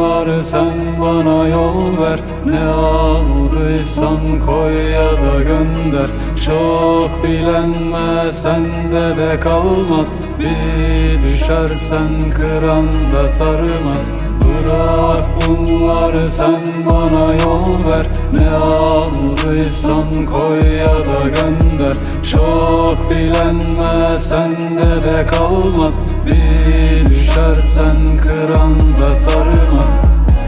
var sen bana yol ver. Ne aldıysan koy ya da gönder. Çok bilenme sende de kalmaz. Bir düşersen kıran da sarmaz Bırak bunları sen bana yol ver. Ne aldıysan koy ya da gönder. Çok bilenme sende de kalmaz. Bir düşersen kıran da sarmaz.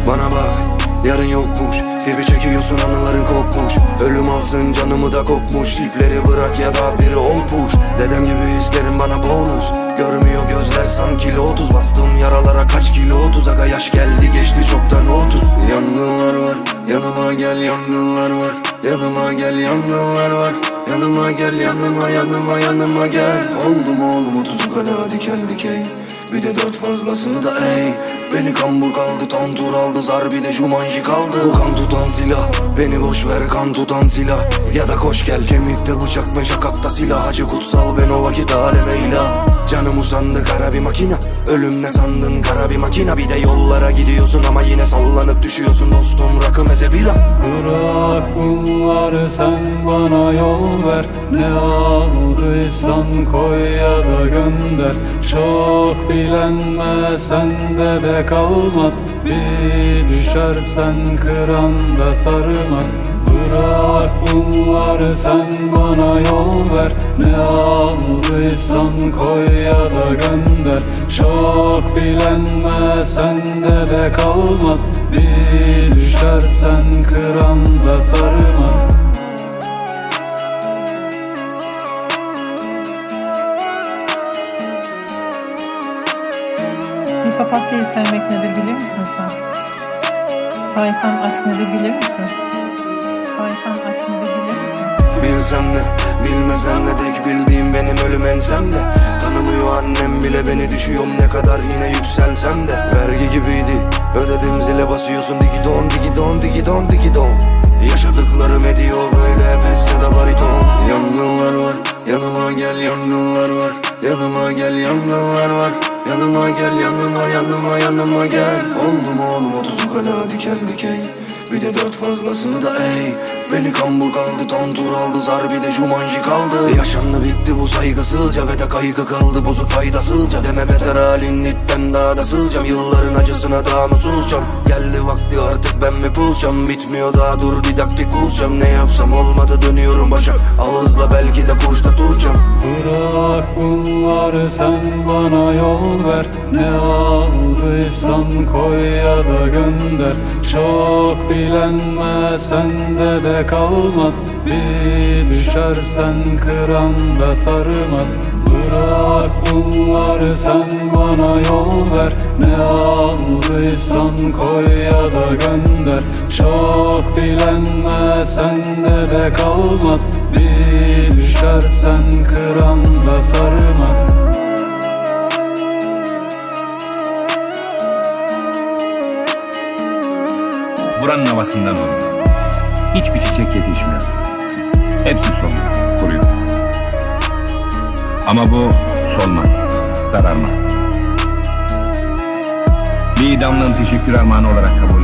Bana bak yarın yokmuş. Gibi çekiyorsun anıların kopmuş. Ölüm alsın canımı da kokmuş. İpleri bırak ya da biri olmuş. Dedem gibi isterim bana bonus sanki lotus Bastığım yaralara kaç kilo otuz? Aga yaş geldi geçti çoktan otuz. Yangınlar var yanıma gel yangınlar var. Yanıma gel yangınlar var. Yanıma gel yanıma yanıma yanıma gel. Oldu mu oğlum otuzu kala dikel dikey. Bir de dört fazlası da ey. Beni kambur kaldı tantur aldı zar bir de jumanji kaldı. Kan tutan silah Beni boş ver kan tutan silah. Ya da koş gel kemikte bıçak meşakatta silah. Acı kutsal ben o vakit aleme ilah Canım usandı kara bir makina Ölüm ne sandın kara bir makina Bir de yollara gidiyorsun ama yine sallanıp düşüyorsun. Dostum rakı meze bira. Bırak bunları sen bana yol ver. Ne aldıysan koy ya da gönder. Çok bilenme sende de kalmaz. Bir düşersen kıran da sarmaz Bırak bunları sen bana yol ver Ne aldıysan koy ya da gönder Çok bilenme sende de kalmaz Bir düşersen kıran da sarmaz Bir papatyayı sevmek nedir bilir misin sen? Saysan aşk nedir bilir misin? Bilsem de bilmesem de tek bildiğim benim ölüm ensemde Tanımıyor annem bile beni düşüyorum ne kadar yine yükselsem de. Vergi gibiydi ödedim zile basıyorsun digi don digi don digi don digi don Yaşadıklarım ediyor böyle pes ya da bariton. Yangınlar var yanıma gel yangınlar var. Yanıma gel yangınlar var. Yanıma gel yanıma yanıma yanıma gel. Oldu oğlum otuzu kala dikel dikey Bir de dört fazlası da ey. Beni kambur kaldı tantur aldı zar bir de jumanji kaldı. Yaşandı bitti bu saygısızca ve de kaygı kaldı bozuk faydasızca. Deme beter halin itten daha da sızcam. Yılların acısına daha mı susacağım Geldi vakti artık ben mi pusacağım Bitmiyor daha dur didaktik kusacağım. Ne yapsam? Olmadı dönüyorum başa. Ağızla belki de kuşta tutacağım. Bırak bunları sen bana yol ver. Ne aldıysan koy ya da gönder. Çok bilenme sende de kalmaz. Bir düşersen kıran da sarmaz. Bırak bunları sen bana yol ver. Ne aldıysan koy ya da gönder. Çok bilenme sende de kalmaz. Bir düşersen kıran da sarmaz Buranın havasından olur. Hiçbir çiçek yetişmiyor. Hepsi soluyor, kuruyor. Ama bu solmaz, sararmaz. Bir idamlığın teşekkür armağanı olarak kabul.